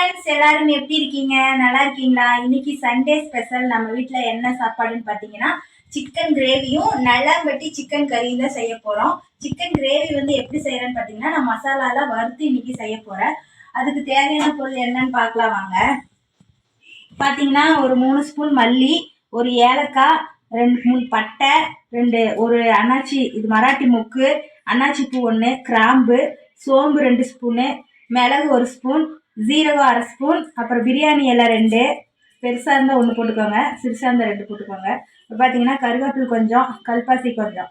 Friends எல்லாரும் எப்படி இருக்கீங்க? நல்லா இருக்கீங்களா? இன்னைக்கு சண்டே ஸ்பெஷல் நம்ம வீட்டில் என்ன சாப்பாடுன்னு பார்த்தீங்கன்னா சிக்கன் கிரேவியும் நல்லாம்பட்டி சிக்கன் கறியும் தான் செய்ய போகிறோம் சிக்கன் கிரேவி வந்து எப்படி செய்யறேன்னு பார்த்தீங்கன்னா நான் மசாலாலாம் வறுத்து இன்னைக்கு செய்ய போகிறேன் அதுக்கு தேவையான பொருள் என்னன்னு பார்க்கலாம் வாங்க. பார்த்தீங்கன்னா ஒரு மூணு ஸ்பூன் மல்லி ஒரு ஏலக்காய் ரெண்டு மூணு பட்டை ரெண்டு ஒரு அண்ணாச்சி இது மராட்டி மொக்கு அன்னாச்சி பூ ஒன்று கிராம்பு சோம்பு ரெண்டு ஸ்பூனு மிளகு ஒரு ஸ்பூன் ஜீரகம் அரை ஸ்பூன் அப்புறம் பிரியாணி இலை ரெண்டு. பெருசாக இருந்தால் ஒன்று போட்டுக்கோங்க. சிறுசாக இருந்தால் ரெண்டு போட்டுக்கோங்க. இப்போ பார்த்தீங்கன்னா கருவேப்பில் கொஞ்சம் கல்பாசி கொஞ்சம்.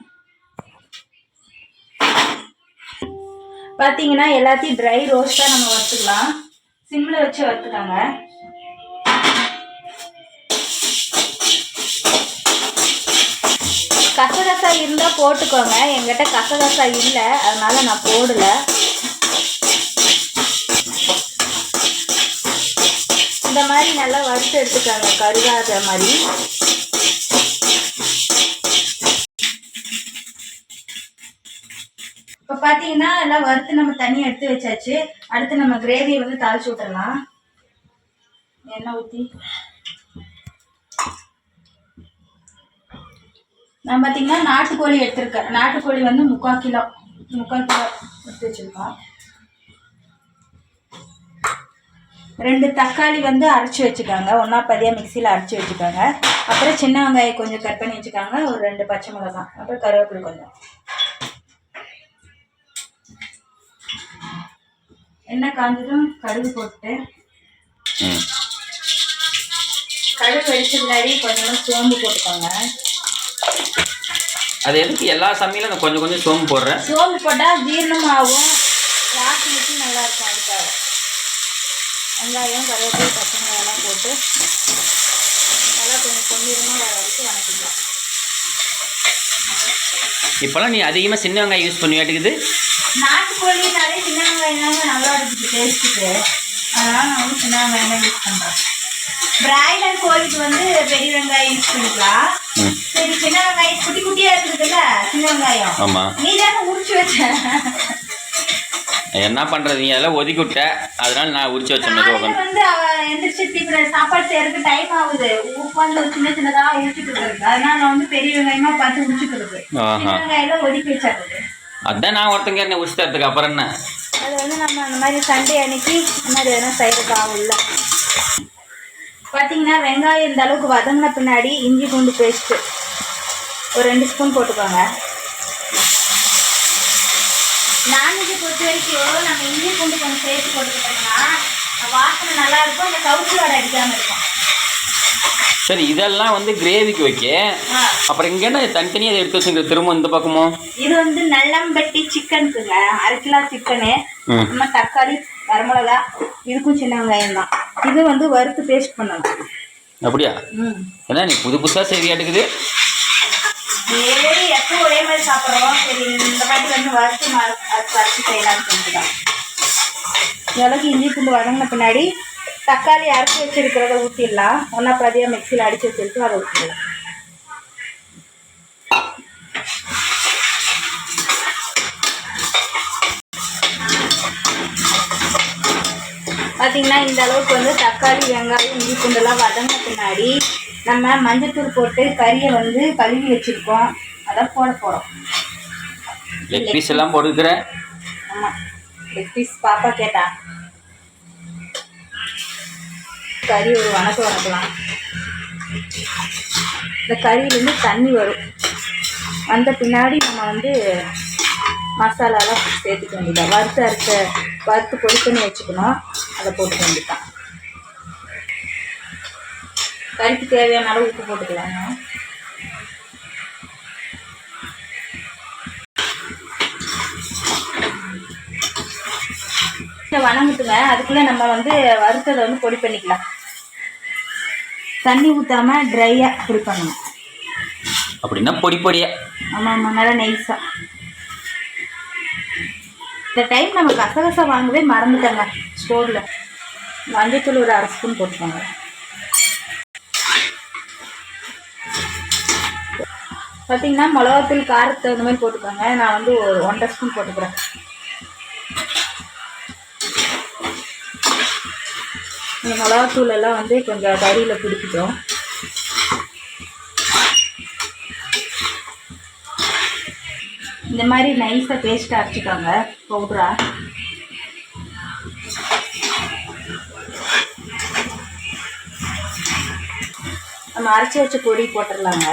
பார்த்தீங்கன்னா எல்லாத்தையும் ட்ரை ரோஸ்ட்டாக நம்ம வறுத்துக்கலாம். சிம்மில் வச்சு வறுத்துக்காங்க. கசகசா இருந்தால் போட்டுக்கோங்க. எங்கிட்ட கசகசா இல்லை அதனால நான் போடலை. இந்த மாதிரி நல்லா வறுத்து எடுத்துக்கோங்க கருகாத மாதிரி. இப்போ பார்த்தீங்கன்னா எல்லாம் வறுத்து நம்ம தனியாக எடுத்து வச்சாச்சு. அடுத்து நம்ம கிரேவியை வந்து தாளிச்சு விட்டுறலாம் எண்ணெய் ஊற்றி நான் பார்த்தீங்கன்னா நாட்டுக்கோழி எடுத்திருக்கேன். நாட்டுக்கோழி வந்து முக்கால் கிலோ முக்கால் கிலோ எடுத்து வச்சுருக்கோம். ரெண்டு தக்காளி வந்து அரைச்சி வச்சுக்காங்க. ஒன்றா பதியாக மிக்சியில் அரைச்சி வச்சுக்காங்க. அப்புறம் சின்ன வெங்காயம் கொஞ்சம் கட் பண்ணி வச்சுக்காங்க. ஒரு ரெண்டு பச்சை மிளகாய். அப்புறம் கருவேப்பிலை கொஞ்சம். எண்ணெய் காஞ்சதும் கடுகு போட்டு கடுகு வெடிச்ச முன்னாடி கொஞ்சம் சோம்பு போட்டுக்கோங்க. அது எதுக்கு எல்லா சமையலும் நான் கொஞ்சம் கொஞ்சம் சோம்பு போடுறேன் சோம்பு போட்டால் ஜீரணமாகும் வாசனைக்கு நல்லா இருக்கும். அதுக்காக. வெங்காயம் கருவேப்பிலை பச்சை மிளகாலாம் போட்டு நல்லா கொஞ்சம் பொன்னிறமாக வர வரைக்கும் வணக்கிக்கலாம். இப்போல்லாம் நீ அதிகமாக சின்ன வெங்காயம் யூஸ் பண்ணுவியாட்டுக்குது நாட்டுக்கோழினாலே சின்ன வெங்காயம் நல்லா இருக்குது டேஸ்ட்டுக்கு அதனால் நான் வந்து சின்ன வெங்காயம் யூஸ் பண்ணுறேன் பிராய்லர் கோழிக்கு வந்து பெரிய வெங்காயம் யூஸ் பண்ணிக்கலாம். சரி சின்ன வெங்காயம் குட்டி குட்டியாக இருக்குதுல்ல சின்ன வெங்காயம். ஆமாம் நீ தானே உரிச்சு வச்ச. என்ன பண்ணுறது நீ அதெல்லாம் ஒதுக்கி விட்ட அதனால நான் உரிச்சு வச்ச மாதிரி உட்காந்து வந்து அவ எந்திரிச்சு இப்ப சாப்பாடு செய்யறதுக்கு டைம் ஆகுது. உட்காந்து சின்ன சின்னதா உரிச்சுட்டு இருக்கு அதனால நான் வந்து பெரிய வெங்காயமா பார்த்து உரிச்சுட்டு இருக்கு வெங்காயம் ஒதுக்கி வச்சிருக்குது அதான் நான் ஒருத்தங்க என்ன உரிச்சு தரதுக்கு அப்புறம் என்ன? அது வந்து நம்ம அந்த மாதிரி சண்டே அன்னைக்கு இந்த மாதிரி எதனா செய்யறதுக்கு ஆகும்ல பார்த்தீங்கன்னா வெங்காயம் இந்த அளவுக்கு வதங்கின பின்னாடி இஞ்சி பூண்டு பேஸ்ட்டு ஒரு ரெண்டு ஸ்பூன் போட்டுக்கோங்க. நான்வெஜ்ஜை பொறுத்த வரைக்கும் நம்ம இஞ்சி பூண்டு கொஞ்சம் சேர்த்து போட்டுக்கிட்டோம்னா வாசனை நல்லா இருக்கும் அந்த கவுச்சி வடை அடிக்காமல் இருக்கும். சரி இதெல்லாம் வந்து கிரேவிக்கு வைக்க. அப்புறம் இங்கே என்ன தனித்தனியாக அதை எடுத்து வச்சுங்க திரும்ப இந்த பக்கமும் இது வந்து நல்லம்பட்டி சிக்கனுக்குங்க. அரை கிலோ சிக்கனு நம்ம தக்காளி வரமிளகா இதுக்கும் சின்ன வெங்காயம் தான். இது வந்து வறுத்து பேஸ்ட் பண்ணணும். அப்படியா? ம். என்ன நீ புது புதுசாக செய்வியாட்டுக்குது சரி எப்போ ஒரே மாதிரி சாப்பிட்றோம் சரி இந்த வாட்டி வந்து வறுத்து வறுத்து செய்யலாம்னு சொல்லிட்டு தான் இவ்வளோக்கு இஞ்சி பூண்டு வதங்கின பின்னாடி தக்காளி அரைச்சி வச்சிருக்கிறத ஊற்றிடலாம் ஒன்றா பிரதியாக மிக்சியில் அடித்து வச்சிருக்கு அதை ஊற்றிடலாம் பார்த்தீங்கன்னா இந்த அளவுக்கு வந்து தக்காளி வெங்காயம் இஞ்சி பூண்டெல்லாம் வதங்கின பின்னாடி நம்ம மஞ்சத்தூள் போட்டு கறியை வந்து கழுவி வச்சுருக்கோம். அதை போட போகிறோம் லெக் பீஸ் எல்லாம் போட்டுக்கிறேன் ஆமாம் லெக் பீஸ் பாப்பா கேட்டா. கறி ஒரு வணக்கம் வணக்கலாம். இந்த கறியிலேருந்து தண்ணி வரும். வந்த பின்னாடி நம்ம வந்து மசாலாலாம் சேர்த்துக்க வேண்டியதான் வறுத்து அரைச்ச வறுத்து பொடி பண்ணி வச்சுக்கணும். அதை போட்டுக்க வேண்டியதான் கறிக்கு தேவையான அளவு உப்பு போட்டுக்கலாங்க வணங்குட்டுங்க அதுக்குள்ளே நம்ம வந்து வறுத்ததை வந்து பொடி பண்ணிக்கலாம். தண்ணி ஊற்றாம ட்ரையாக பொடி பண்ணணும். அப்படின்னா பொடி பொடியா. ஆமாம் ஆமாம் நல்லா நெய்ஸாக இந்த டைம் நம்ம கசகசா வாங்கவே மறந்துட்டோங்க ஸ்டோரில் மஞ்சத்தூள் ஒரு அரை ஸ்பூன் போட்டுக்கோங்க. பார்த்தீங்கன்னா மிளகாத்தூள் காரத்துக்கு தகுந்த மாதிரி போட்டுக்கோங்க. நான் வந்து ஒரு ஒன்றரை ஸ்பூன் போட்டுக்கிறேன். இந்த மிளகாத்தூள் எல்லாம் வந்து கொஞ்சம் கறியில் பிடிக்கிட்டோம் இந்த மாதிரி நைஸாக பேஸ்ட்டாக அரைச்சிக்கோங்க பவுட்ரா நம்ம அரைச்சி வச்ச பொடி போட்டுடலாங்க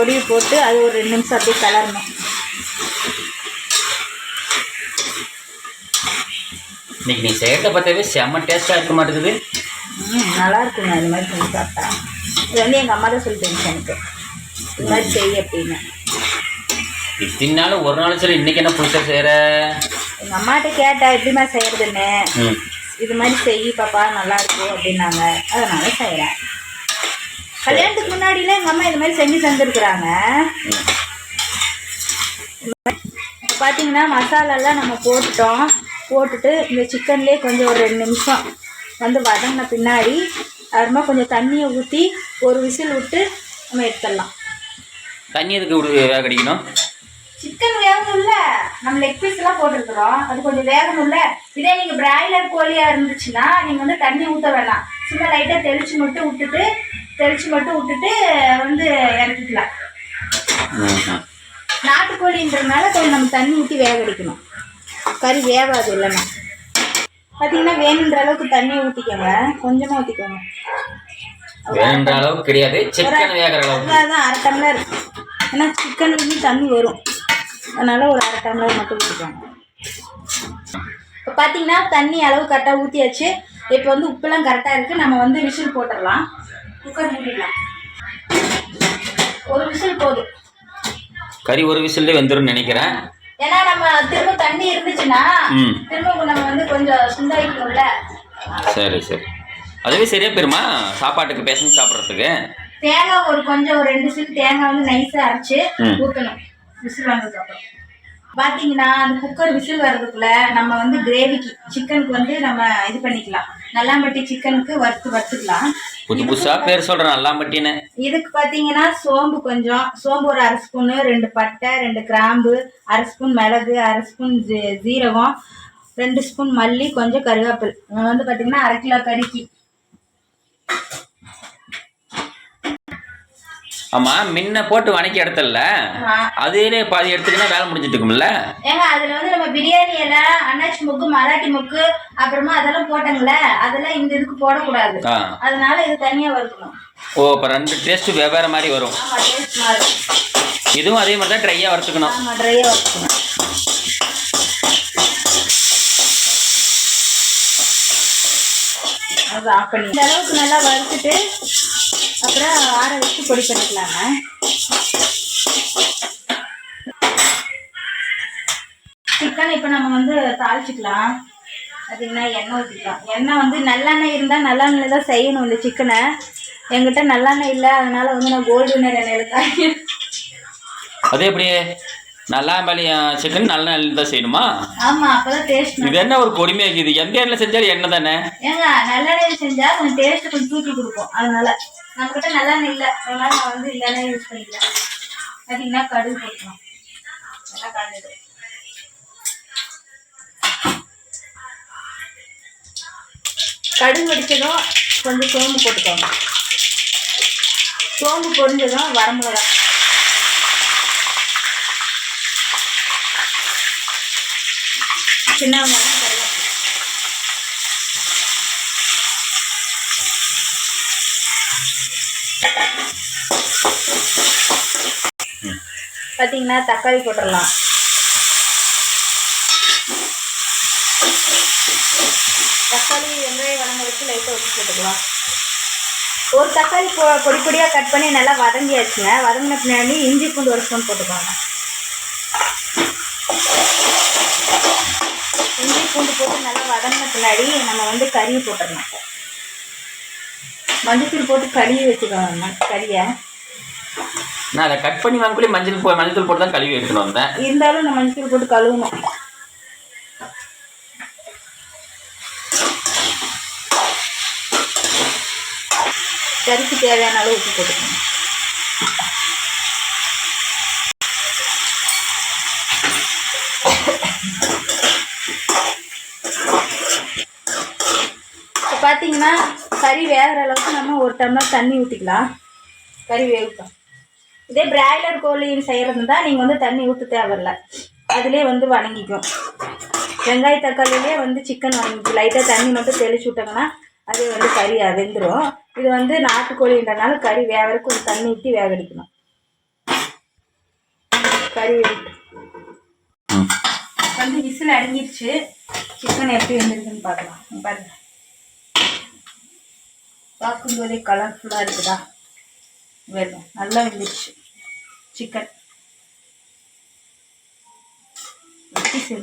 பொடியை போட்டு அது ஒரு ரெண்டு நிமிஷம் அப்படியே கிளறணும் இன்னைக்கு நீ செய்கிறத பார்த்தாவே செம்ம டேஸ்ட்டாக இருக்க மாட்டேங்குது. ம் நல்லா இருக்குங்க. அது மாதிரி செஞ்சு சாப்பிட்டா. இது வந்து எங்கள் அம்மா தான் சொல்லி தந்துச்சு எனக்கு. இது மாதிரி செய் அப்படின்னு. இத்தனை நாள் ஒரு நாள் சரி இன்னைக்கு என்ன புதுசாக செய்கிற எங்கள் அம்மாட்ட கேட்டா எப்படிம்மா செய்கிறதுன்னு இது மாதிரி செய் பாப்பா நல்லா இருக்கும் அப்படின்னாங்க. அதனால செய்கிறேன் கல்யாணத்துக்கு முன்னாடிலாம் எங்கள் அம்மா இது மாதிரி செஞ்சு தந்துருக்குறாங்க. பார்த்தீங்கன்னா மசாலாலாம் நம்ம போட்டுட்டோம். போட்டுட்டு இந்த சிக்கன்லேயே கொஞ்சம் ஒரு ரெண்டு நிமிஷம் வந்து வதங்கின பின்னாடி அப்புறமா கொஞ்சம் தண்ணியை ஊற்றி ஒரு விசில் விட்டு நம்ம எடுத்துடலாம். தண்ணி எதுக்கு விடு வேக அடிக்கணும் சிக்கன் வேகணும்ல. நம்ம லெக் பீஸ் எல்லாம் போட்டிருக்கிறோம். அது கொஞ்சம் வேகணும்ல. இதே நீங்க பிராய்லர் கோழியா இருந்துச்சுன்னா நீங்க வந்து தண்ணி ஊத்த வேணாம். சும்மா லைட்டா தெளிச்சு மட்டும் விட்டுட்டு தெளிச்சு மட்டும் விட்டுட்டு வந்து இறக்கிக்கலாம். நாட்டுக்கோழின்றதுனால கொஞ்சம் நம்ம தண்ணி ஊற்றி வேக அடிக்கணும் கறி வேகாது இல்லைன்னா. பார்த்தீங்கன்னா வேணுன்ற அளவுக்கு தண்ணியை ஊற்றிக்கோங்க கொஞ்சமாக ஊற்றிக்கோங்க வேணுன்ற அளவுக்கு கிடையாது. சிக்கன் வேகிற அளவுக்கு. அதான் அரை டம்ளர். ஏன்னா சிக்கன்லேருந்து தண்ணி வரும். அதனால் ஒரு அரை டம்ளர் மட்டும் ஊற்றிக்கோங்க இப்போ பார்த்தீங்கன்னா தண்ணி அளவு கரெக்டாக ஊற்றியாச்சு இப்போ வந்து உப்புலாம் கரெக்டாக இருக்குது நம்ம வந்து விசில் போட்டுடலாம் குக்கர் மூடிடலாம். ஒரு விசில் போதும். கறி ஒரு விசில்லே வெந்துரும்னு நினைக்கிறேன். ஏன்னா நம்ம திரும்ப தண்ணி இருந்துச்சுன்னா ம். திரும்ப நம்ம வந்து கொஞ்சம் சுண்டாயிக்கணும்ல. சரி சரி. அதுவே சரியா போயிருமா? சாப்பாட்டுக்கு பேசணும் சாப்பிட்றதுக்கு? தேங்காய் ஒரு கொஞ்சம் ஒரு ரெண்டு சில் தேங்காய் வந்து நைஸாக அரைச்சு. ஊற்றணும் விசில் வந்ததுக்கு அப்புறம் பார்த்தீங்கன்னா அந்த குக்கர் விசில் வர்றதுக்குள்ள நம்ம வந்து கிரேவிக்கு சிக்கனுக்கு வந்து நம்ம இது பண்ணிக்கலாம். நல்லாம்பட்டி சிக்கனுக்கு வறுத்து வறுத்துக்கலாம். புது புதுசா பேர் சொல்றேன் நல்லாம்பட்டின்னு. இதுக்கு பார்த்தீங்கன்னா சோம்பு கொஞ்சம். சோம்பு ஒரு அரை ஸ்பூனு ரெண்டு பட்டை ரெண்டு கிராம்பு அரை ஸ்பூன் மிளகு அரை ஸ்பூன் ஜீரகம் ரெண்டு ஸ்பூன் மல்லி கொஞ்சம் கருவேப்பில். வந்து பார்த்தீங்கன்னா அரை கிலோ கறிக்கு. ஆமா முன்ன போட்டு வணக்கி இடத்துல ஆமா. அதே பாதி எடுத்துக்கினா வேலை முடிஞ்சிட்டு இருக்கும்ல ஏங்க அதுல வந்து நம்ம பிரியாணி இலை அன்னாச்சி முக்கு மராட்டி முக்கு அப்புறமா அதெல்லாம் போட்டாங்கல்ல அதெல்லாம் இந்த இதுக்கு போடக்கூடாது. அதனால இது தனியா வறுக்கணும். ஓ இப்போ ரெண்டு டேஸ்ட் வெவ்வேறு மாதிரி வரும். இதுவும் அதே மாதிரி தான் ட்ரையாக வறுத்துக்கணும். ஆமா ட்ரையா வறுக்கணும். அது ஆஃப் பண்ணி இந்த அளவுக்கு நல்லா வறுத்துட்டு அப்புறம் ஆற வச்சு பொடி பண்ணிக்கலாங்க. சிக்கன் இப்போ நம்ம வந்து தாளிச்சுக்கலாம். பார்த்தீங்கன்னா எண்ணெய் ஊற்றிக்கலாம் எண்ணெய் வந்து நல்லெண்ணெய் இருந்தால் நல்லெண்ணெய் தான் செய்யணும் இந்த சிக்கனை. என்கிட்ட நல்லெண்ணெய் இல்லை அதனால வந்து நான் கோல்டு வினர் எண்ணெயில் தாங்கி. அதே எப்படி? நல்லா மேலே சிக்கன் நல்ல எண்ணெயில் தான் செய்யணுமா? ஆமாம் அப்போ தான் டேஸ்ட் இது என்ன ஒரு கொடுமையா இருக்குது? எந்த எண்ணெயில் செஞ்சாலும் எண்ணெய் தானே? ஏங்க நல்லெண்ணெய் செஞ்சா கொஞ்சம் டேஸ்ட் கொஞ்சம் தூக்கி கொடுக்கும் அதனால. நம்மக்கிட்ட நல்லெண்ணெய் இல்லை அதனால நான் வந்து எண்ணெய் யூஸ் பண்ணிக்கிறேன் பார்த்தீங்கன்னா கடுகு போட்டுக்கலாம். நல்லா கலந்துது கடுகு வெடிச்சதும் கொஞ்சம் சோம்பு போட்டுக்கோங்க. சோம்பு பொரிஞ்சதும் வரமிளகா சின்ன வெங்காயம் கருவேப்பிலை பார்த்தீங்கன்னா தக்காளி போட்டுடலாம் தக்காளி வெங்காயம் வதங்க லைட்டாக வச்சு போட்டுக்கலாம். ஒரு தக்காளி பொ பொடி பொடியாக கட் பண்ணி நல்லா வதங்கியாச்சுங்க. வதங்கின பின்னாடி இஞ்சி பூண்டு ஒரு ஸ்பூன் போட்டுக்கோங்க. இஞ்சி பூண்டு போட்டு நல்லா வதங்கின பின்னாடி நம்ம வந்து கறி போட்டுடலாம் மஞ்சத்தூள் போட்டு கழுவி வச்சுக்கோங்க கறியை. நான் அதை கட் பண்ணி வாங்கக்குள்ளே மஞ்சள் போ மஞ்சள் போட்டு தான் கழுவி எடுத்துன்னு வந்தேன். இருந்தாலும் நம்ம மஞ்சள் போட்டு கழுவணும். கறிக்கு தேவையான அளவு உப்பு போட்டுக்கணும் பார்த்தீங்கன்னா கறி வேகிற அளவுக்கு நம்ம ஒரு டம்ளர் தண்ணி ஊற்றிக்கலாம் கறி வேகட்டும். இதே பிராய்லர் கோழி செய்கிறது தான் நீங்கள் வந்து தண்ணி ஊற்ற தேவையில்ல. அதிலே வந்து வணங்கிக்கும். வெங்காய தக்காளியிலே வந்து சிக்கன் வணங்கிக்கும். லைட்டாக தண்ணி மட்டும் தெளிச்சு விட்டாங்கன்னா அது வந்து கறி வெந்துடும் இது வந்து நாட்டுக்கோழின்றனால கறி வேகிறதுக்கு கொஞ்சம் தண்ணி ஊற்றி வேகடிக்கணும் கறி வந்து விசில் அடங்கிருச்சு. சிக்கன் எப்படி வெந்திருக்குன்னு பார்க்கலாம். இங்க பாருங்க. பார்க்கும்போதே கலர்ஃபுல்லாக இருக்குதா? வேணும் நல்லா வெந்துருச்சு சிக்கன்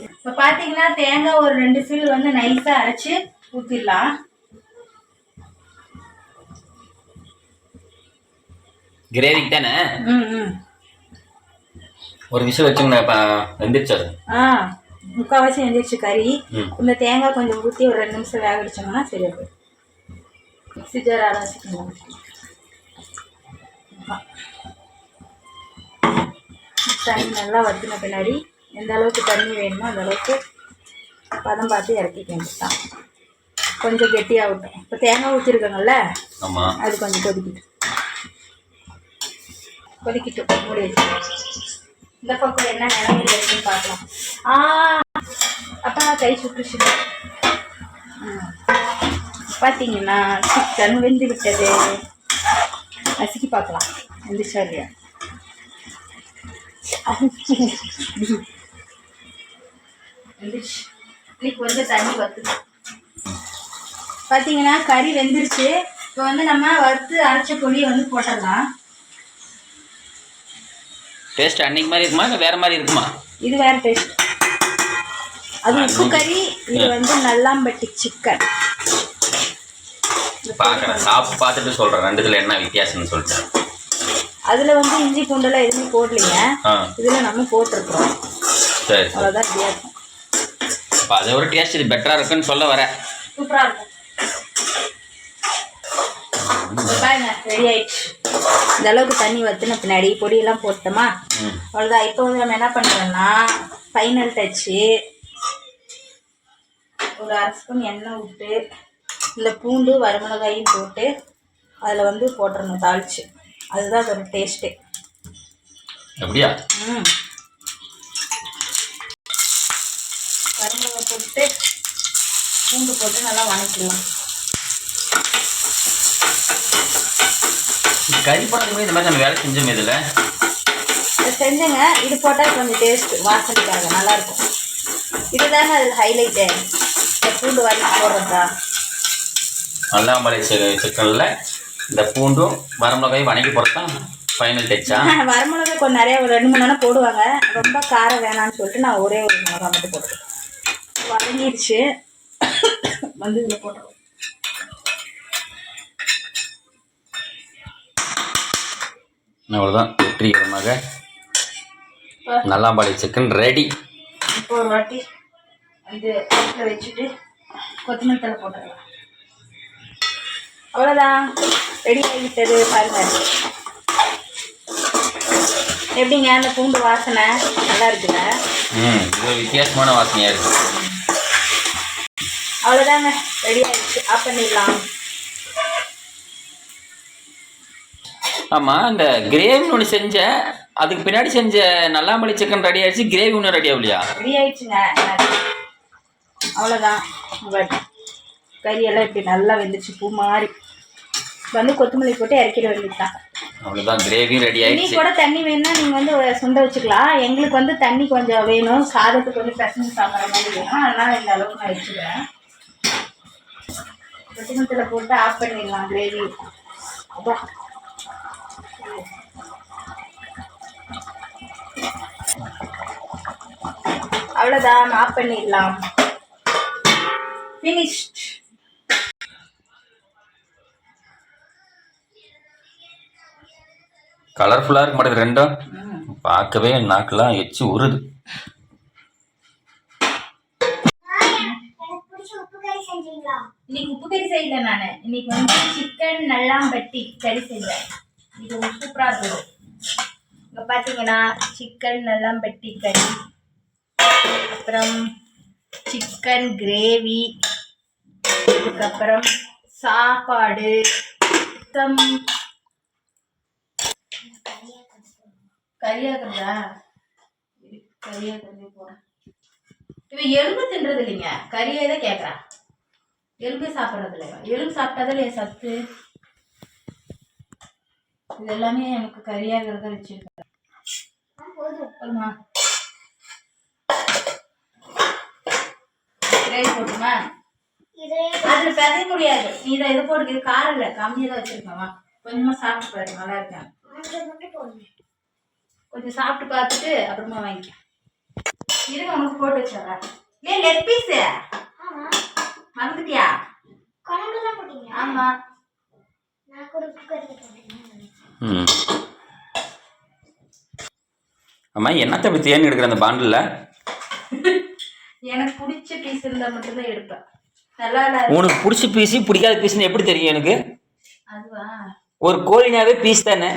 இப்போ பார்த்தீங்கன்னா தேங்காய் ஒரு ரெண்டு சீல் வந்து நைஸாக அரைச்சி ஊற்றிடலாம் கிரேவிக்கு தானே? ஒரு விசில் வச்சுங்க வெந்துருச்சு ஆ முக்கால்வாசி வெந்துருச்சு கறி. இந்த தேங்காய் கொஞ்சம் ஊற்றி ஒரு ரெண்டு நிமிஷம் வேக வச்சோம்னா சரியா போயிடும் மிக்ஸி ஜார் அரைச்சிக்கணும் தண்ணி நல்லா வற்றின பின்னாடி எந்த அளவுக்கு தண்ணி வேணுமோ அந்த அளவுக்கு பதம் பார்த்து இறக்கிக்க வேண்டியதுதான் கொஞ்சம் கெட்டியாகட்டும் இப்போ தேங்காய் ஊற்றிருக்கோங்கல்ல அது கொஞ்சம் கொதிக்கிட்டு கொதிக்கிட்டு மூடி இந்த பக்கம் என்ன நிலமையில இருக்குன்னு பார்க்கலாம். ஆ அப்பா கை சுற்றுச்சு ம். பார்த்தீங்கன்னா சிக்கன் வெந்து விட்டது. நசுக்கி பார்க்கலாம். வெந்துச்சா இல்லையா வெந்துச்சு இன்னைக்கு வந்து தண்ணி வத்துது. பார்த்தீங்கன்னா கறி வெந்துருச்சு. இப்போ வந்து நம்ம வறுத்து அரைச்ச பொடியை வந்து போட்டுடலாம். டேஸ்ட் அன்னைக்கு மாதிரி இருக்குமா? இல்லை வேறு மாதிரி இருக்குமா? இது வேற டேஸ்ட் அது உப்பு கறி இது வந்து நல்லாம்பட்டி சிக்கன். பார்க்குறேன் சாப்பிட்டு பார்த்துட்டு சொல்கிறேன் ரெண்டுத்துல என்ன வித்தியாசம்னு சொல்லிட்டு. அதுல வந்து இஞ்சி பூண்டெல்லாம் எதுவுமே போடலைங்க. இதுல நம்ம போட்டிருக்கிறோம். சரி. அவ்வளோதான் வித்தியாசம். அப்போ அதை ஒரு டேஸ்ட் இது பெட்டராக இருக்குன்னு சொல்ல வரேன் சூப்பரா இருக்கும். இப்ப இந்த அளவுக்கு தண்ணி வத்துன பின்னாடி பொடியெல்லாம் போட்டோமா? அவ்வளோதான் இப்போ வந்து நம்ம என்ன பண்ணுறோம்னா ஃபைனல் டச்சு ஒரு அரை ஸ்பூன் எண்ணெய் விட்டு இந்த பூண்டு வரமிளகாயும் போட்டு அதில் வந்து போட்டுறணும் தாளிச்சு. அதுதான் அதோட டேஸ்ட்டு அப்படியா? ம். வரமிளகாய் போட்டு பூண்டு போட்டு நல்லா வணக்கிடலாம். இது கறி படத்துக்கு இந்த மாதிரி நம்ம வேலை செஞ்சோம் இதில். இதை செஞ்சுங்க. இது போட்டால் கொஞ்சம் டேஸ்ட் வாசனைக்காக நல்லாயிருக்கும் இதுதாங்க அதில் ஹைலைட்டு இந்த பூண்டு வதக்கி போடுறதா? நல்லாம்பழை சிக்கனில் இந்த பூண்டும் வரமிளகாயும் வணக்கி போகிறதான் ஃபைனல் டச்சா வரமிளகா கொஞ்சம் நிறைய ஒரு ரெண்டு மூணு நேரம் போடுவாங்க. ரொம்ப காரம் வேணாம்னு சொல்லிட்டு நான் ஒரே ஒரு மிளகா மட்டும் போட்டுருக்கேன் வதங்கிடுச்சு. வந்து இதில் போட்டுருவோம் அவ்வளோதான் வெற்றிகரமாக நல்லாம்பாளை சிக்கன் ரெடி இப்போ ஒரு வாட்டி வந்து வச்சுட்டு கொத்தமல்லி தலை போட்டுக்கலாம். அவ்வளோதான் ரெடி ஆகிவிட்டது பாருங்க. எப்படிங்க அந்த பூண்டு வாசனை? நல்லா இருக்குல்ல? ம் இது வித்தியாசமான வாசனையாக இருக்குது அவ்வளோதாங்க ரெடி ஆயிடுச்சு ஆஃப் பண்ணிடலாம். ஆமாம் இந்த கிரேவி ஒன்று செஞ்ச அதுக்கு பின்னாடி செஞ்ச நல்லாம்பழி சிக்கன் ரெடி ஆயிடுச்சு கிரேவி ஒன்றும் ரெடி ஆகலையா? ரெடி ஆயிடுச்சுங்க. அவ்வளோதான் கறியெல்லாம் இப்படி நல்லா வெந்துச்சு பூ மாதிரி. வந்து கொத்தமல்லி போட்டு இறக்கிட வேண்டியதுதான். அவ்வளோதான் கிரேவியும் ரெடி இனி ஆயிடுச்சு. கூட தண்ணி வேணும்னா நீங்கள் வந்து சுண்ட வச்சுக்கலாம். எங்களுக்கு வந்து தண்ணி கொஞ்சம் வேணும். சாதத்துக்கு வந்து பிசைஞ்சு சாப்பிட்ற மாதிரி வேணும். அதனால் இந்த அளவுக்கு நான் வச்சுக்கிறேன். கொத்தமல்லத்தில் போட்டு ஆஃப் பண்ணிடலாம் கிரேவி அவ்வளோதான் ஆஃப் பண்ணிடலாம். ஃபினிஷ்ட் கலர்ஃபுல்லாக இருக்க மாட்டேங்குது ரெண்டும். பார்க்கவே நாக்கெல்லாம் எச்சு உருது. இன்னைக்கு உப்பு கறி செய்யல நான். இன்னைக்கு வந்து சிக்கன் நல்லாம்பட்டி கறி செஞ்சேன் இது சூப்பராக இருக்கும் இங்கே பார்த்தீங்கன்னா சிக்கன் நல்லாம்பட்டி கறி. அப்புறம் சிக்கன் கிரேவி அதுக்கப்புறம் சாப்பாடு. தம் கறியாக்குறதா கறியாக்குறதே போகிறேன் இவன் எலும்பு தின்றது இல்லைங்க. கறியே தான் கேட்குறா எலும்பு சாப்பிட்றது இல்லை இவன். எலும்பு சாப்பிட்டாதான் இல்லையா சத்து. இது எல்லாமே எனக்கு கறியாகிறத வச்சிருக்கேன் கிரேவி போட்டுமா? அதுல பெதைய முடியாது. நீ இதை இது போட்டு இது காரம் இல்லை. கம்மியாக தான் வச்சிருக்கேன். கொஞ்சமா சாப்பிட்டு பாரு நல்லா இருக்கேன் கொஞ்சம் சாப்பிட்டு பார்த்துட்டு அப்புறமா வாங்கிக்க இருங்க உனக்கு போட்டு வச்சிடுறேன். ஏன் லெக் பீஸ் மறந்துட்டியா? ஆமா. ம். அம்மா என்னத்தை இப்படி தேன் எடுக்கிற அந்த பாண்டில் எனக்கு பிடிச்ச பீஸ் இருந்தா மட்டும்தான் எடுப்பேன். நல்லா இல்ல. உனக்கு பிடிச்ச பீஸு பிடிக்காத பீஸ்னு எப்படி தெரியும் எனக்கு? அதுவா? ஒரு கோழினாவே பீஸ் தானே?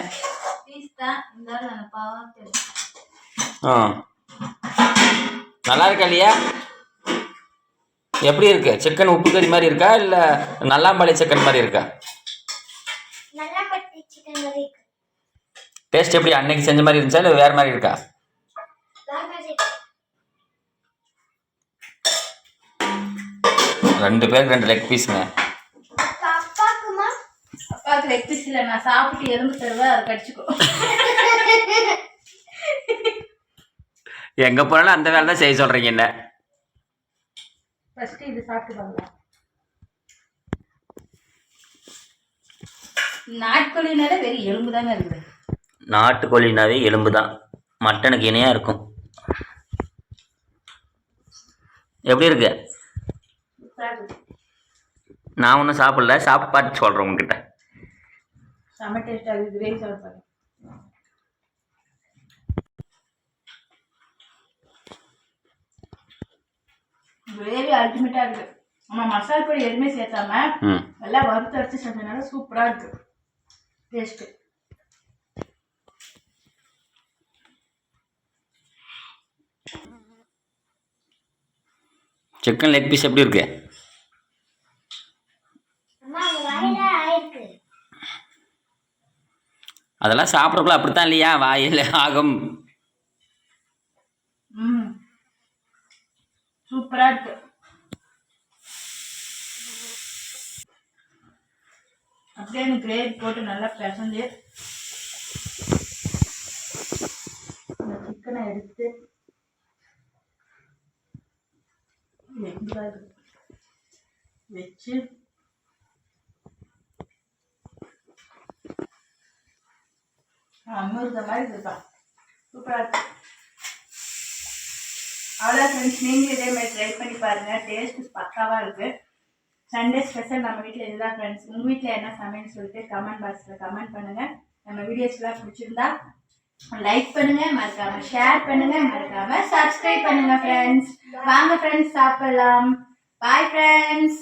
ஆ. நல்லா இருக்கா இல்லையா எப்படி இருக்கு? சிக்கன் உப்பு கறி மாதிரி இருக்கா? இல்லை நல்லாம்பாளி சிக்கன் மாதிரி இருக்கா? டேஸ்ட் எப்படி? அன்னைக்கு செஞ்ச மாதிரி இருந்துச்சா? இல்லை வேற மாதிரி இருக்கா? ரெண்டு பேருக்கு ரெண்டு லெக் பீஸுங்க அப்பாவுக்கு லெக் பீஸ் இல்லை நான் சாப்பிட்டு எலும்பு தருவேன் அதை கடிச்சுக்கோ எங்கே போனாலும் அந்த வேலை தான் செய்ய சொல்கிறீங்க என்ன? ஃபர்ஸ்ட் இது சாப்பிட்டு பார்க்கலாம் நாட்கோழினால வெறும் எலும்பு தாங்க இருக்குது. நாட்டுக்கோழினாவே எலும்பு தான். மட்டனுக்கு இணையாக இருக்கும். எப்படி இருக்கு. நான் ஒன்றும் சாப்பிடல. சாப்பிட்டு பார்த்து சொல்கிறேன் உங்ககிட்ட. செம்ம டேஸ்டாக இருக்குது கிரேவி சாப்பிட்டு கிரேவி அல்டிமேட்டாக இருக்குது. நம்ம மசாலா பொடி எதுவுமே சேர்த்தாம நல்லா வறுத்து அரைச்சி செஞ்சனால சூப்பராக இருக்கு. டேஸ்ட்டு சிக்கன் லெக் பீஸ் எப்படி இருக்கு? அதெல்லாம் சாப்பிடக்குள்ள அப்படித்தான் இல்லையா? வாயில் ஆகும். ம் சூப்பராக இருக்கு. அப்படியே கிரேவி போட்டு நல்லா பிசைஞ்சு இந்த சிக்கனை எடுத்து வெங்காயம் வச்சு அமிர்த மாதிரி இதுதான். சூப்பராக இருக்கும் அவ்வளோ ஃப்ரெண்ட்ஸ் நீங்களும் இதே மாதிரி ட்ரை பண்ணி பாருங்கள் டேஸ்ட் பக்காவாக இருக்குது சண்டே ஸ்பெஷல் நம்ம வீட்டில் இதுதான் ஃப்ரெண்ட்ஸ் உங்கள் வீட்டில் என்ன சமையல்னு சொல்லிட்டு கமெண்ட் பாக்ஸில் கமெண்ட் பண்ணுங்கள் நம்ம வீடியோஸ்லாம் பிடிச்சிருந்தா லைக் பண்ணுங்க. மறக்காம ஷேர் பண்ணுங்க. மறக்காம சப்ஸ்கிரைப் பண்ணுங்க ஃப்ரெண்ட்ஸ் வாங்க ஃப்ரெண்ட்ஸ் சாப்பிடலாம். Bye friends